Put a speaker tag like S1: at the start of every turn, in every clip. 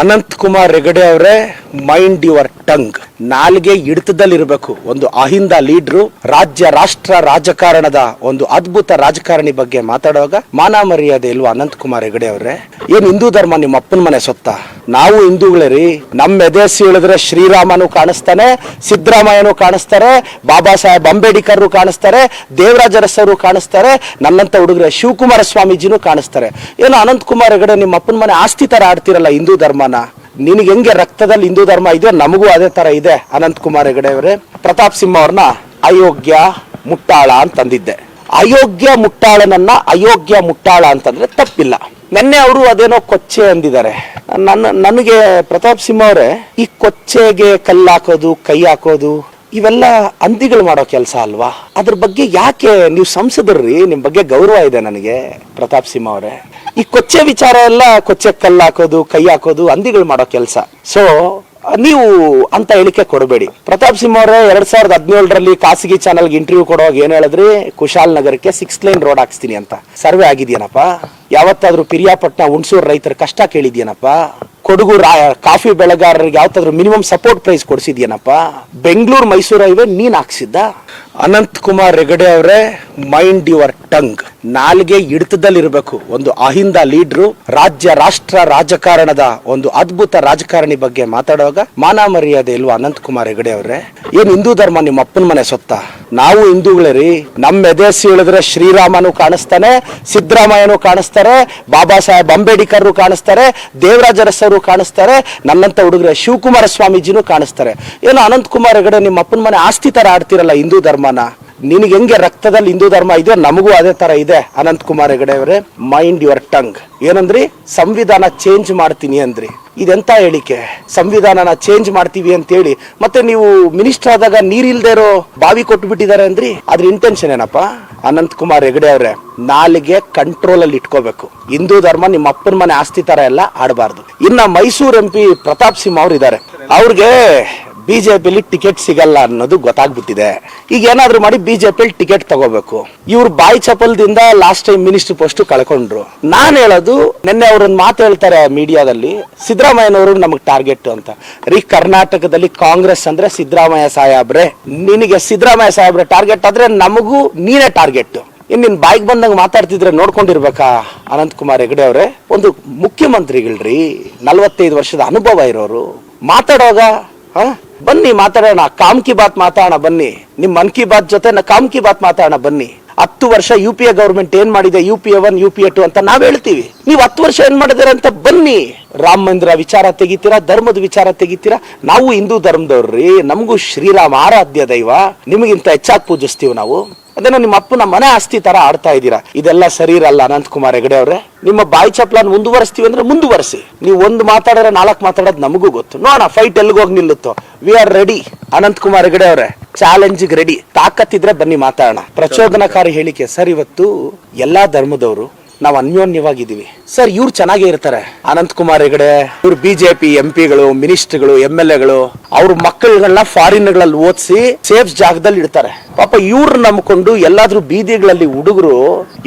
S1: ಅನಂತ್ ಕುಮಾರ್ ಹೆಗಡೆ ಅವರೇ mind your tongue ನಾಲ್ಗೆ ಹಿಡಿತದಲ್ಲಿರಬೇಕು. ಒಂದು ಅಹಿಂದ ಲೀಡ್ರು, ರಾಜ್ಯ, ರಾಷ್ಟ್ರ ರಾಜಕಾರಣದ ಒಂದು ಅದ್ಭುತ ರಾಜಕಾರಣಿ ಬಗ್ಗೆ ಮಾತಾಡುವಾಗ ಮಾನ ಮರ್ಯಾದೆ ಇಲ್ವಾ ಅನಂತ್ ಕುಮಾರ್ ಹೆಗಡೆ ಅವರೇ? ಏನ್ ಹಿಂದೂ ಧರ್ಮ ನಿಮ್ಮ ಅಪ್ಪನ ಮನೆ ಸೊತ್ತ? ನಾವು ಹಿಂದೂಗಳೇ ರೀ ನಮ್ಮ ಎದೆಸಿ ಹೇಳಿದ್ರೆ ಶ್ರೀರಾಮನು ಕಾಣಿಸ್ತಾನೆ, ಸಿದ್ದರಾಮಯ್ಯನು ಕಾಣಿಸ್ತಾರೆ, ಬಾಬಾ ಸಾಹೇಬ್ ಅಂಬೇಡ್ಕರ್ ಕಾಣಿಸ್ತಾರೆ ದೇವರಾಜ ಅರಸರು ಕಾಣಿಸ್ತಾರೆ, ನನ್ನಂತ ಹುಡುಗರೆ ಶಿವಕುಮಾರ ಸ್ವಾಮೀಜಿನೂ ಕಾಣಿಸ್ತಾರೆ. ಏನು ಅನಂತ್ ಕುಮಾರ್ ಹೆಗಡೆ ನಿಮ್ಮ ಅಪ್ಪನ ಮನೆ ಆಸ್ತಿ ತರ ಆಡ್ತಿರಲ್ಲ ಹಿಂದೂ ಧರ್ಮನ? ನಿನಗೆ ಹೆಂಗೆ ರಕ್ತದಲ್ಲಿ ಹಿಂದೂ ಧರ್ಮ ಇದೆಯೋ ನಮಗೂ ಅದೇ ತರ ಇದೆ ಅನಂತ್ ಕುಮಾರ್ ಹೆಗಡೆ ಅವರೇ. ಪ್ರತಾಪ್ ಸಿಂಹ ಅವ್ರನ್ನ ಅಯೋಗ್ಯ ಮುಟ್ಟಾಳ ಅಂತಂದಿದ್ದೆ. ಅಯೋಗ್ಯ ಮುಟ್ಟಾಳನನ್ನ ಅಯೋಗ್ಯ ಮುಟ್ಟಾಳ ಅಂತಂದ್ರೆ ತಪ್ಪಿಲ್ಲ. ನೆನ್ನೆ ಅವರು ಅದೇನೋ ಕೊಚ್ಚೆ ಅಂದಿದ್ದಾರೆ. ನನ್ನ, ನನಗೆ ಪ್ರತಾಪ್ ಸಿಂಹ ಅವರೇ ಈ ಕೊಚ್ಚೆಗೆ ಕಲ್ಲಾಕೋದು ಕೈ ಹಾಕೋದು ಇವೆಲ್ಲ ಅಂದಿಗಳು ಮಾಡೋ ಕೆಲಸ ಅಲ್ವಾ? ಅದ್ರ ಬಗ್ಗೆ ಯಾಕೆ ನೀವು ಸಂಸದರ್ರಿ? ನಿಮ್ ಬಗ್ಗೆ ಗೌರವ ಇದೆ ನನಗೆ, ಪ್ರತಾಪ್ ಸಿಂಹ ಅವರೇ. ಈ ಕೊಚ್ಚೆ ವಿಚಾರ ಎಲ್ಲ ಕೊಚ್ಚೆ ಕಲ್ಲು ಹಾಕೋದು ಕೈ ಹಾಕೋದು ಅಂದಿಗಳು ಮಾಡೋ ಕೆಲಸ. ಸೊ ನೀವು ಅಂತ ಹೇಳಿಕೆ ಕೊಡಬೇಡಿ. ಪ್ರತಾಪ್ ಸಿಂಹ ಅವರೇ, ಎರಡ್ ಸಾವಿರದ ಹದಿನೇಳರಲ್ಲಿ ಖಾಸಗಿ ಚಾನಲ್ಗೆ ಇಂಟರ್ವ್ಯೂ ಕೊಡುವಾಗ ಏನ್ ಹೇಳಿದ್ರಿ? ಕುಶಾಲ್ ನಗರಕ್ಕೆ ಸಿಕ್ಸ್ ಲೈನ್ ರೋಡ್ ಹಾಕ್ಸ್ತೀನಿ ಅಂತ. ಸರ್ವೆ ಆಗಿದೆಯೇನಪ್ಪ? ಯಾವತ್ತಾದ್ರೂ ಪಿರಿಯಾಪಟ್ಟಣ ಹುಣಸೂರು ರೈತರ ಕಷ್ಟ ಕೇಳಿದ್ಯೇನಪ್ಪ? ಕೊಡಗು ಕಾಫಿ ಬೆಳೆಗಾರರಿಗೆ ಯಾವತ್ತಾದ್ರೂ ಮಿನಿಮಮ್ ಸಪೋರ್ಟ್ ಪ್ರೈಸ್ ಕೊಡಿಸಿದ್ಯೇನಪ್ಪ? ಬೆಂಗಳೂರು ಮೈಸೂರು ಹೈವೇ ನೀನ್ ಹಾಕ್ಸಿದ್ದ? ಅನಂತ್ ಕುಮಾರ್ ಹೆಗಡೆ ಅವರೇ ಮೈಂಡ್ ಯುವರ್ ಟಂಗ್ ನಾಲ್ಗೆ ಹಿಡಿತದಲ್ಲಿರಬೇಕು. ಒಂದು ಅಹಿಂದ ಲೀಡ್ರು, ರಾಜ್ಯ, ರಾಷ್ಟ್ರ ರಾಜಕಾರಣದ ಒಂದು ಅದ್ಭುತ ರಾಜಕಾರಣಿ ಬಗ್ಗೆ ಮಾತಾಡುವಾಗ ಮಾನ ಮರ್ಯಾದೆ ಇಲ್ವಾ? ಅನಂತ್ ಕುಮಾರ್ ಹೆಗಡೆ ಅವರೇ, ಏನ್ ಹಿಂದೂ ಧರ್ಮ ನಿಮ್ಮ ಅಪ್ಪನ ಮನೆ ಸೊತ್ತ? ನಾವು ಹಿಂದೂಗಳೇ ರೀ ನಮ್ಮ ಎದೆಸಿ ಹೇಳಿದ್ರೆ ಶ್ರೀರಾಮನು ಕಾಣಿಸ್ತಾನೆ, ಸಿದ್ದರಾಮಯ್ಯನು ಕಾಣಿಸ್ತಾರೆ, ಬಾಬಾ ಸಾಹೇಬ್ ಅಂಬೇಡ್ಕರ್ ಕಾಣಿಸ್ತಾರೆ ದೇವರಾಜರಸರು ಕಾಣಿಸ್ತಾರೆ, ನನ್ನಂತ ಹುಡುಗರೆ ಶಿವಕುಮಾರ ಸ್ವಾಮೀಜಿನೂ ಕಾಣಿಸ್ತಾರೆ. ಏನು ಅನಂತ್ ಕುಮಾರ್ ಹೆಗಡೆ ನಿಮ್ಮ ಅಪ್ಪನ ಮನೆ ಆಸ್ತಿ ತರ ಆಡ್ತಿರಲ್ಲ ಹಿಂದೂ ಧರ್ಮನ? ನಿನಗೆ ಹೆಂಗೆ ರಕ್ತದಲ್ಲಿ ಹಿಂದೂ ಧರ್ಮ ಇದೆಯೋ ನಮಗೂ ಅದೇ ತರ ಇದೆ. ಅನಂತ್ ಕುಮಾರ್ ಹೆಗಡೆ ಅವರೇ ಮೈಂಡ್ ಯುವರ್ ಟಂಗ್ ಏನಂದ್ರಿ? ಸಂವಿಧಾನ ಚೇಂಜ್ ಮಾಡ್ತೀನಿ ಅಂದ್ರಿ. ಇದೆಂತ ಹೇಳಿಕೆ? ಸಂವಿಧಾನನ ಚೇಂಜ್ ಮಾಡ್ತೀವಿ ಅಂತ ಹೇಳಿ ಮತ್ತೆ ನೀವು ಮಿನಿಸ್ಟರ್ ಆದಾಗ ನೀರಿಲ್ದೇ ಇರೋ ಬಾವಿ ಕೊಟ್ಟು ಬಿಟ್ಟಿದ್ದಾರೆ ಅಂದ್ರಿ? ಅದ್ರ ಇಂಟೆನ್ಷನ್ ಏನಪ್ಪ? ಅನಂತ್ ಕುಮಾರ್ ಹೆಗಡೆ ಅವರೇ, ನಾಲಿಗೆ ಕಂಟ್ರೋಲ್ ಅಲ್ಲಿ ಇಟ್ಕೋಬೇಕು. ಹಿಂದೂ ಧರ್ಮ ನಿಮ್ಮ ಅಪ್ಪನ ಮನೆ ಆಸ್ತಿ ತರ ಎಲ್ಲ ಆಡಬಾರ್ದು. ಇನ್ನ ಮೈಸೂರು ಎಂ ಪಿ ಪ್ರತಾಪ್ ಸಿಂಹ ಅವ್ರು ಇದ್ದಾರೆ ಅವ್ರಿಗೆ ಬಿಜೆಪಿಲಿ ಟಿಕೆಟ್ ಸಿಗಲ್ಲ ಅನ್ನೋದು ಗೊತ್ತಾಗ್ಬಿಟ್ಟಿದೆ. ಈಗ ಏನಾದ್ರು ಮಾಡಿ ಬಿಜೆಪಿಲಿ ಟಿಕೆಟ್ ತಗೋಬೇಕು. ಇವ್ರು ಬಾಯಿ ಚಪಲ್ದಿಂದ ಲಾಸ್ಟ್ ಟೈಮ್ ಮಿನಿಸ್ಟರ್ ಪೋಸ್ಟ್ ಕಳ್ಕೊಂಡ್ರು. ನಾನು ಹೇಳೋದು, ನಿನ್ನೆ ಅವ್ರನ್ನ ಮಾತು ಹೇಳ್ತಾರೆ ಮೀಡಿಯಾದಲ್ಲಿ ಸಿದ್ದರಾಮಯ್ಯನವರು ನಮಗೆ ಟಾರ್ಗೆಟ್ ಅಂತ. ರೀ, ಕರ್ನಾಟಕದಲ್ಲಿ ಕಾಂಗ್ರೆಸ್ ಅಂದ್ರೆ ಸಿದ್ದರಾಮಯ್ಯ ಸಾಹೇಬ್ರೆ. ನಿನಗೆ ಸಿದ್ದರಾಮಯ್ಯ ಸಾಹೇಬ್ರೆ ಟಾರ್ಗೆಟ್ ಆದ್ರೆ ನಮಗೂ ನೀನೇ ಟಾರ್ಗೆಟ್ ಇನ್ನು ನಿನ್ ಬಾಯಿಗೆ ಬಂದಂಗ ಮಾತಾಡ್ತಿದ್ರೆ ನೋಡ್ಕೊಂಡಿರ್ಬೇಕಾ? ಅನಂತಕುಮಾರ್ ಹೆಗಡೆ ಅವರೇ, ಒಂದು ಮುಖ್ಯಮಂತ್ರಿಗಳ್ರಿ, ನಲವತ್ತೈದು ವರ್ಷದ ಅನುಭವ ಇರೋರು. ಮಾತಾಡೋವಾಗ, ಹ? ಬನ್ನಿ ಮಾತಾಡೋಣ, ಕಾಮ್ ಕಿ ಬಾತ್ ಮಾತಾಡೋಣ ಬನ್ನಿ. ನಿಮ್ಮ ಮನ್ ಕಿ ಬಾತ್ ಜೊತೆ ನಾ ಕಾಮ್ ಕಿ ಬಾತ್ ಮಾತಾಡೋಣ ಬನ್ನಿ. ಹತ್ತು ವರ್ಷ ಯು ಪಿ ಎ ಗೌರ್ಮೆಂಟ್ ಏನ್ ಮಾಡಿದೆ? U P A one U P A two ಅಂತ ನಾವ್ ಹೇಳ್ತೀವಿ. ನೀವು ಹತ್ತು ವರ್ಷ ಏನ್ ಮಾಡಿದಾರೆ ಅಂತ ಬನ್ನಿ. ರಾಮ ಮಂದಿರ ವಿಚಾರ ತೆಗಿತೀರಾ? ಧರ್ಮದ ವಿಚಾರ ತೆಗಿತೀರಾ? ನಾವು ಹಿಂದೂ ಧರ್ಮದವ್ರಿ ನಮಗೂ ಶ್ರೀರಾಮ ಆರಾಧ್ಯ ದೈವ. ನಿಮಗಿಂತ ಹೆಚ್ಚಾಗಿ ಪೂಜಿಸ್ತೀವಿ ನಾವು. ಅದನ್ನ ನಿಮ್ಮ ಅಪ್ಪನ ಮನೆ ಆಸ್ತಿ ತರ ಆಡ್ತಾ ಇದ್ದೀರಾ? ಇದೆಲ್ಲ ಸರಿ ಇರಲ್ಲ ಅನಂತ್ ಕುಮಾರ್ ಹೆಗಡೆ ಅವರೇ. ನಿಮ್ಮ ಬಾಯಿ ಚಪ್ಲಾನ್ ಮುಂದುವರಿಸ್ತೀವಿ ಅಂದ್ರೆ ಮುಂದುವರಿಸಿ. ನೀವು ಒಂದು ಮಾತಾಡಿದ್ರೆ ನಾಲ್ಕು ಮಾತಾಡೋದು ನಮಗೂ ಗೊತ್ತು. ನೋಡೋಣ ಫೈಟ್ ಎಲ್ಲಿಗೋಗಿ ನಿಲ್ಲುತ್ತೋ? We are ready Ananth Kumar Hegde ಅವರೇ ಚಾಲೆಂಜ್ ರೆಡಿ ತಾಕತ್ತಿದ್ರೆ ಬನ್ನಿ ಮಾತಾಡೋಣ. ಪ್ರಚೋದನಕಾರಿ ಹೇಳಿಕೆ, ಸರ್, ಇವತ್ತು ಎಲ್ಲಾ ಧರ್ಮದವರು ನಾವು ಅನ್ಯೋನ್ಯವಾಗಿದ್ದೀವಿ. ಸರ್, ಇವ್ರು ಚೆನ್ನಾಗೇ ಇರ್ತಾರೆ. ಅನಂತ್ ಕುಮಾರ್ ಹೆಗಡೆ, ಇವ್ರು ಬಿಜೆಪಿ ಎಂ ಪಿಗಳು ಮಿನಿಸ್ಟರ್ಗಳು, ಎಂ ಎಲ್ ಎಗಳು, ಅವ್ರ ಮಕ್ಕಳುಗಳನ್ನ ಫಾರಿನ್ಗಳಲ್ಲಿ ಓದಿಸಿ ಸೇಫ್ ಜಾಗದಲ್ಲಿ ಇಡ್ತಾರೆ. ಪಾಪ ಇವ್ರು ನಂಬ್ಕೊಂಡು ಎಲ್ಲಾದ್ರೂ ಬೀದಿಗಳಲ್ಲಿ ಹುಡುಗರು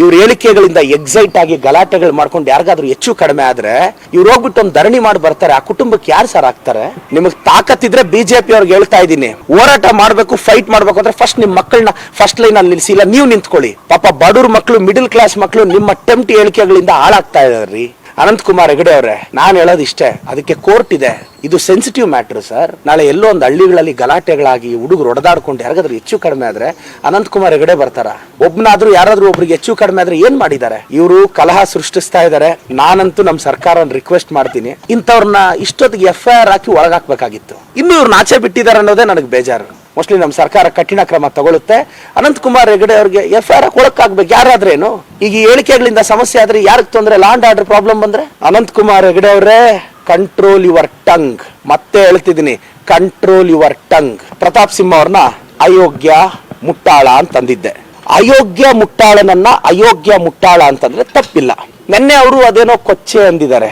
S1: ಇವ್ರ ಹೇಳಿಕೆಗಳಿಂದ ಎಕ್ಸೈಟ್ ಆಗಿ ಗಲಾಟೆಗಳು ಮಾಡ್ಕೊಂಡು ಯಾರಿಗಾದ್ರೂ ಹೆಚ್ಚು ಕಡಿಮೆ ಆದ್ರೆ ಇವ್ರು ಹೋಗ್ಬಿಟ್ಟು ಒಂದು ಧರಣಿ ಮಾಡಿ ಬರ್ತಾರೆ, ಆ ಕುಟುಂಬಕ್ಕೆ ಯಾರು ಸರ್ ಆಗ್ತಾರೆ? ನಿಮಗ್ ತಾಕತ್ತಿದ್ರೆ ಬಿಜೆಪಿ ಅವ್ರಿಗೆ ಹೇಳ್ತಾ ಇದ್ದೀನಿ, ಹೋರಾಟ ಮಾಡ್ಬೇಕು ಫೈಟ್ ಮಾಡ್ಬೇಕು ಅಂದ್ರೆ ಫಸ್ಟ್ ನಿಮ್ಮ ಮಕ್ಕಳನ್ನ ಫಸ್ಟ್ ಲೈನ್ ಅಲ್ಲಿ ನಿಲ್ಸಿ, ಇಲ್ಲ ನೀವು ನಿಂತ್ಕೊಳ್ಳಿ. ಪಾಪ ಬಡವ್ರ ಮಕ್ಕಳು ಮಿಡಲ್ ಕ್ಲಾಸ್ ಮಕ್ಕಳು ನಿಮ್ಮ ಟೆಂಪ್ಟ್ ಹೇಳಿಕೆಗಳಿಂದ ಹಾಳಾಗ್ತಾ ಇದಾರ್ರಿ. ಅನಂತ್ ಕುಮಾರ್ ಹೆಗಡೆ ಅವರೇ, ನಾನು ಹೇಳೋದು ಇಷ್ಟೇ. ಅದಕ್ಕೆ ಕೋರ್ಟ್ ಇದೆ. ಇದು ಸೆನ್ಸಿಟಿವ್ ಮ್ಯಾಟ್ರ್ ಸರ್ ನಾಳೆ ಎಲ್ಲೋ ಒಂದು ಹಳ್ಳಿಗಳಲ್ಲಿ ಗಲಾಟೆಗಳಾಗಿ ಹುಡುಗರು ಹೊಡೆದಾಡ್ಕೊಂಡು ಯಾರಿಗಾದ್ರೂ ಹೆಚ್ಚು ಕಡಿಮೆ ಆದ್ರೆ ಅನಂತ್ ಕುಮಾರ್ ಹೆಗಡೆ ಬರ್ತಾರ? ಒಬ್ನಾದ್ರೂ ಯಾರಾದ್ರೂ ಒಬ್ರಿಗೆ ಹೆಚ್ಚು ಕಡಿಮೆ ಆದ್ರೆ ಏನ್ ಮಾಡಿದ್ದಾರೆ? ಇವರು ಕಲಹ ಸೃಷ್ಟಿಸ್ತಾ ಇದ್ದಾರೆ ನಾನಂತೂ ನಮ್ ಸರ್ಕಾರ ರಿಕ್ವೆಸ್ಟ್ ಮಾಡ್ತೀನಿ. ಇಂಥವ್ರನ್ನ ಇಷ್ಟೊತ್ತಿಗೆ ಎಫ್ ಐ ಆರ್ ಹಾಕಿ ಒಳಗಾಕ್ಬೇಕಾಗಿತ್ತು. ಇನ್ನು ಇವ್ರು ಆಚೆ ಬಿಟ್ಟಿದ್ದಾರೆ ಅನ್ನೋದೇ ನನಗೆ ಬೇಜಾರು. ಮೋಸ್ಟ್ಲಿ ನಮ್ಮ ಸರ್ಕಾರ ಕಠಿಣ ಕ್ರಮ ತಗೊಳುತ್ತೆ ಅನಂತಕುಮಾರ್ ಹೆಗಡೆ ಅವ್ರಿಗೆ ಎಫ್ ಐ ಆರ್ ಕೊಡಕ್ಕಾಗಬೇಕು ಯಾರಾದ್ರೇನು? ಈಗ ಈ ಹೇಳಿಕೆಗಳಿಂದ ಸಮಸ್ಯೆ ಆದ್ರೆ ಯಾರಿಗೆ ತೊಂದರೆ? ಲ್ಯಾಂಡ್ ಆರ್ಡರ್ ಪ್ರಾಬ್ಲಮ್ ಬಂದ್ರೆ? ಅನಂತಕುಮಾರ್ ಹೆಗಡೆ ಅವರೇ ಕಂಟ್ರೋಲ್ ಯುವರ್ ಟಂಗ್ ಮತ್ತೆ ಹೇಳ್ತಿದ್ದೀನಿ control your tongue Pratap Simha ಅವ್ರನ್ನ, ಅಯೋಗ್ಯ ಮುಟ್ಟಾಳ ಅಂತಂದಿದ್ದೆ. ಅಯೋಗ್ಯ ಮುಟ್ಟಾಳನನ್ನ ಅಯೋಗ್ಯ ಮುಟ್ಟಾಳ ಅಂತಂದ್ರೆ ತಪ್ಪಿಲ್ಲ. ನೆನ್ನೆ ಅವರು ಅದೇನೋ ಕೊಚ್ಚೆ ಅಂದಿದ್ದಾರೆ.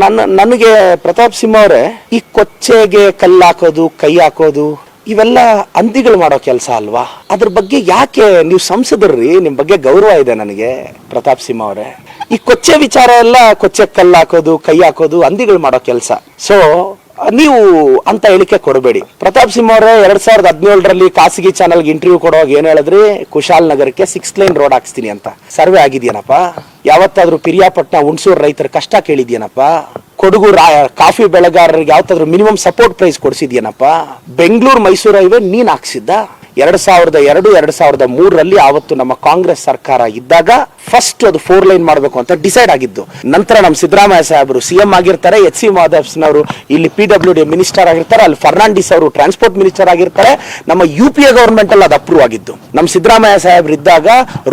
S1: ನನ್ನ, ನನಗೆ ಪ್ರತಾಪ್ ಸಿಂಹ ಅವರೇ, ಈ ಕೊಚ್ಚೆಗೆ ಕಲ್ಲು ಹಾಕೋದು ಕೈ ಹಾಕೋದು ಇವೆಲ್ಲ ಅಂದಿಗಳು ಮಾಡೋ ಕೆಲಸ ಅಲ್ವಾ? ಅದ್ರ ಬಗ್ಗೆ ಯಾಕೆ ನೀವು ಸಂಸದರ್ರಿ? ನಿಮ್ಮ ಬಗ್ಗೆ ಗೌರವ ಇದೆ ನನಗೆ, ಪ್ರತಾಪ್ ಸಿಂಹ ಅವರೇ. ಈ ಕೊಚ್ಚೆ ವಿಚಾರ ಎಲ್ಲ ಕೊಚ್ಚೆ ಕಲ್ಲು ಹಾಕೋದು, ಕೈ ಹಾಕೋದು ಅಂದಿಗಳು ಮಾಡೋ ಕೆಲಸ. ಸೊ ನೀವು ಅಂತ ಹೇಳಿಕೆ ಕೊಡಬೇಡಿ. ಪ್ರತಾಪ್ ಸಿಂಹ ಅವರೇ, ಎರಡ್ ಸಾವಿರದ ಹದಿನೇಳರಲ್ಲಿ ಖಾಸಗಿ ಚಾನಲ್ಗೆ ಇಂಟರ್ವ್ಯೂ ಕೊಡುವಾಗ ಏನ್ ಹೇಳಿದ್ರಿ? ಕುಶಾಲ್ ನಗರಕ್ಕೆ ಸಿಕ್ಸ್ ಲೈನ್ ರೋಡ್ ಹಾಕ್ಸ್ತೀನಿ ಅಂತ. ಸರ್ವೆ ಆಗಿದೆಯೇನಪ್ಪ? ಯಾವತ್ತಾದ್ರೂ ಪಿರಿಯಾಪಟ್ಟಣ ಹುಣಸೂರು ರೈತರ ಕಷ್ಟ ಕೇಳಿದ್ಯೇನಪ್ಪ? ಕೊಡಗು ಕಾಫಿ ಬೆಳೆಗಾರರಿಗೆ ಯಾವತ್ತಾದ್ರೂ ಮಿನಿಮಮ್ ಸಪೋರ್ಟ್ ಪ್ರೈಸ್ ಕೊಡಿಸಿದ್ಯೇನಪ್ಪ? ಬೆಂಗಳೂರು ಮೈಸೂರು ಹೈವೇ ನೀನ್ ಹಾಕ್ಸಿದ್ದ? ಎರಡ್ ಸಾವಿರದ ಎರಡು, ಎರಡ್ ಸಾವಿರದ ಮೂರರಲ್ಲಿ ಆವತ್ತು ನಮ್ಮ ಕಾಂಗ್ರೆಸ್ ಸರ್ಕಾರ ಇದ್ದಾಗ ಫಸ್ಟ್ ಅದು ಫೋರ್ ಲೈನ್ ಮಾಡಬೇಕು ಅಂತ ಡಿಸೈಡ್ ಆಗಿದ್ದು. ನಂತರ ನಮ್ಮ ಸಿದ್ದರಾಮಯ್ಯ ಸಾಹೇಬರು ಸಿಎಂ ಆಗಿರ್ತಾರೆ ಎಚ್ ಸಿ ಮಾಧವ್ಸ್ನವರು, ಇಲ್ಲಿ ಪಿ ಡಬ್ಲ್ಯೂ ಡಿ ಮಿನಿಸ್ಟರ್ ಆಗಿರ್ತಾರೆ, ಅಲ್ಲಿ ಫರ್ನಾಂಡಿಸ್ ಅವರು ಟ್ರಾನ್ಸ್ಪೋರ್ಟ್ ಮಿನಿಸ್ಟರ್ ಆಗಿರ್ತಾರೆ. ನಮ್ಮ ಯು ಪಿ ಎ ಗವರ್ಮೆಂಟ್ ಅಲ್ಲಿ ಅದು ಅಪ್ರೂವ್ ಆಗಿದ್ದು. ನಮ್ಮ ಸಿದ್ದರಾಮಯ್ಯ ಸಾಹೇಬ್ರು ಇದ್ದಾಗ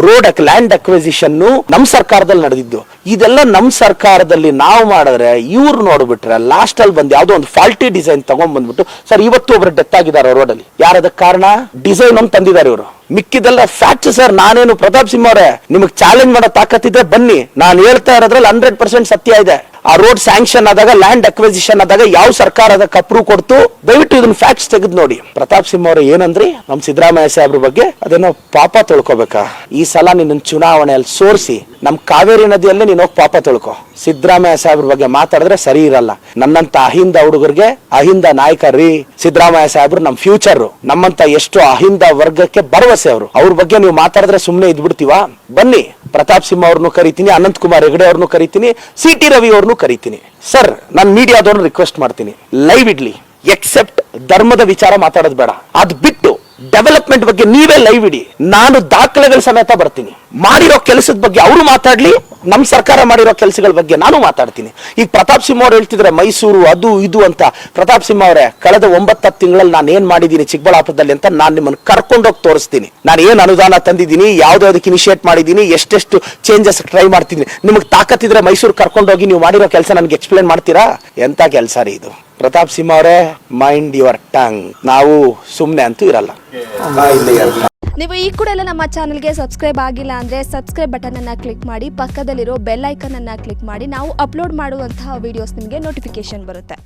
S1: ರೋಡ್ ಲ್ಯಾಂಡ್ ಅಕ್ವಿಸಿಷನ್ ನಮ್ಮ ಸರ್ಕಾರದಲ್ಲಿ ನಡೆದಿದ್ದು. ಇದೆಲ್ಲ ನಮ್ಮ ಸರ್ಕಾರದಲ್ಲಿ ನಾವು ಮಾಡಿದ್ರೆ ಇವ್ರು ನೋಡ್ಬಿಟ್ರೆ ಲಾಸ್ಟ್ ಅಲ್ಲಿ ಬಂದು ಯಾವುದೋ ಒಂದು ಫಾಲ್ಟಿ ಡಿಸೈನ್ ತಗೊಂಡ್ ಬಂದ್ಬಿಟ್ಟು ಸರ್, ಇವತ್ತು ಒಬ್ರು ಡೆತ್ ಆಗಿದ್ದಾರೆ ರೋಡ್ ಅಲ್ಲಿ. ಯಾರದಕ್ಕೆ ಕಾರಣ? ಡಿಸೈನ್ ಒಂದು ತಂದಿದ್ದಾರೆ ಇವರು. ಮಿಕ್ಕಿದೆಲ್ಲ ಫ್ಯಾಕ್ಟ್ ಸರ್ ನಾನೇನು ಪ್ರತಾಪ್ ಸಿಂಹ ಅವರೇ, ನಿಮಗೆ ಚಾಲೆಂಜ್ ಮಾಡೋ ತಾಕತ್ತಿದ್ರೆ ಬನ್ನಿ. ನಾನು ಹೇಳ್ತಾ ಇರೋದ್ರಲ್ಲಿ ಹಂಡ್ರೆಡ್ ಪರ್ಸೆಂಟ್ ಸತ್ಯ ಇದೆ. ಆ ರೋಡ್ ಸ್ಯಾಂಕ್ಷನ್ ಆದಾಗ ಲ್ಯಾಂಡ್ ಅಕ್ವಿಸಿಷನ್ ಆದಾಗ ಯಾವ ಸರ್ಕಾರ ಅದಕ್ಕೆ ಅಪ್ರೂವ್ ಕೊಡ್ತು, ದಯವಿಟ್ಟು ಇದನ್ನ ಫ್ಯಾಕ್ಟ್ಸ್ ತೆಗೆದು ನೋಡಿ. ಪ್ರತಾಪ್ ಸಿಂಹ ಅವರು ಏನಂದ್ರಿ? ನಮ್ ಸಿದ್ದರಾಮಯ್ಯ ಸಾಹೇಬ್ರ ಬಗ್ಗೆ ಅದೇನೋ ಪಾಪ ತೊಳ್ಕೊಬೇಕಾ? ಈ ಸಲ ನಿನ್ನ ಚುನಾವಣೆಯಲ್ಲಿ ಸೋರಿಸಿ ನಮ್ ಕಾವೇರಿ ನದಿಯಲ್ಲೇ ನೀನು ಹೋಗಿ ಪಾಪ ತೊಳ್ಕೊ. ಸಿದ್ದರಾಮಯ್ಯ ಸಾಹೇಬ್ರ ಬಗ್ಗೆ ಮಾತಾಡಿದ್ರೆ ಸರಿ ಇರಲ್ಲ. ನನ್ನಂತ ಅಹಿಂದ ಹುಡುಗರಿಗೆ ಅಹಿಂದ ನಾಯಕ ರೀ ಸಿದ್ದರಾಮಯ್ಯ ಸಾಹೇಬ್ರು ನಮ್ ಫ್ಯೂಚರ್ ನಮ್ಮಂತ ಎಷ್ಟು ಅಹಿಂದ ವರ್ಗಕ್ಕೆ ಭರವಸೆ ಅವರು. ಅವ್ರ ಬಗ್ಗೆ ನೀವು ಮಾತಾಡಿದ್ರೆ ಸುಮ್ಮನೆ ಇದ್ಬಿಡ್ತೀವಾ? ಬನ್ನಿ. ಪ್ರತಾಪ್ ಸಿಂಹ ಅವ್ರನ್ನೂ ಕರಿತೀನಿ, ಅನಂತ್ ಕುಮಾರ್ ಹೆಗಡೆ ಅವ್ರನ್ನು ಕರಿತೀನಿ, ಸಿ ಟಿ ರವಿ ಅವ್ರನ್ನು ಕರಿತೀನಿ. ಸರ್ ನಾನು ಮೀಡಿಯಾದವ್ರನ್ನ ರಿಕ್ವೆಸ್ಟ್ ಮಾಡ್ತೀನಿ. ಲೈವ್ ಇಡ್ಲಿ. ಎಕ್ಸೆಪ್ಟ್ ಧರ್ಮದ ವಿಚಾರ ಮಾತಾಡೋದು ಬೇಡ. ಅದ್ ಬಿಟ್ಟು ಡೆವಲಪ್ಮೆಂಟ್ ಬಗ್ಗೆ ನೀವೇ ಲೈವ್ ಇಡಿ. ನಾನು ದಾಖಲೆಗಳ ಸಮೇತ ಬರ್ತೀನಿ. ಮಾಡಿರೋ ಕೆಲಸದ ಬಗ್ಗೆ ಅವರು ಮಾತಾಡ್ಲಿ ನಮ್ ಸರ್ಕಾರ ಮಾಡಿರೋ ಕೆಲಸಗಳ ಬಗ್ಗೆ ನಾನು ಮಾತಾಡ್ತೀನಿ. ಈಗ ಪ್ರತಾಪ್ ಸಿಂಹ ಅವ್ರು ಹೇಳ್ತಿದ್ರೆ ಮೈಸೂರು ಅದು ಇದು ಅಂತ. ಪ್ರತಾಪ್ ಸಿಂಹ ಅವರೇ, ಕಳೆದ ಒಂಬತ್ತು ತಿಂಗಳಲ್ಲಿ ನಾನು ಏನು ಮಾಡಿದ್ದೀನಿ ಚಿಕ್ಕಬಳ್ಳಾಪುರದಲ್ಲಿ ಅಂತ ನಾನು ನಿಮ್ಮನ್ನು ಕರ್ಕೊಂಡೋಗಿ ತೋರಿಸ್ತೀನಿ. ನಾನು ಏನು ಅನುದಾನ ತಂದಿದ್ದೀನಿ ಯಾವ್ದಾವ್ದಕ್ಕೆ ಇನಿಷಿಯೇಟ್ ಮಾಡಿದ್ದೀನಿ, ಎಷ್ಟೆಷ್ಟು ಚೇಂಜಸ್ ಟ್ರೈ ಮಾಡ್ತೀನಿ ನಿಮಗೆ ತಾಕತ್ತಿದ್ರೆ ಮೈಸೂರು ಕರ್ಕೊಂಡೋಗಿ ನೀವು ಮಾಡಿರೋ ಕೆಲಸ ನನಗೆ ಎಕ್ಸ್ಪ್ಲೇನ್ ಮಾಡ್ತೀರಾ? ಎಂಥ ಕೆಲಸ ರೀ ಇದು? ಪ್ರತಾಪ್ ಸಿಂಹ ಅವರೇ ಮೈಂಡ್ ಯುವರ್ ಟಂಗ್ ನಾವು ಸುಮ್ಮನೆ ಅಂತೂ ಇರಲ್ಲ.
S2: ನೀವು ಈ ಕೂಡ ಎಲ್ಲ ನಮ್ಮ ಚಾನಲ್ಗೆ ಸಬ್ಸ್ಕ್ರೈಬ್ ಆಗಿಲ್ಲ ಅಂದರೆ ಸಬ್ಸ್ಕ್ರೈಬ್ ಬಟನನ್ನು ಕ್ಲಿಕ್ ಮಾಡಿ, ಪಕ್ಕದಲ್ಲಿರೋ ಬೆಲ್ ಐಕನನ್ನು ಕ್ಲಿಕ್ ಮಾಡಿ, ನಾವು ಅಪ್ಲೋಡ್ ಮಾಡುವಂತಹ ವೀಡಿಯೋಸ್ ನಿಮಗೆ ನೋಟಿಫಿಕೇಶನ್ ಬರುತ್ತೆ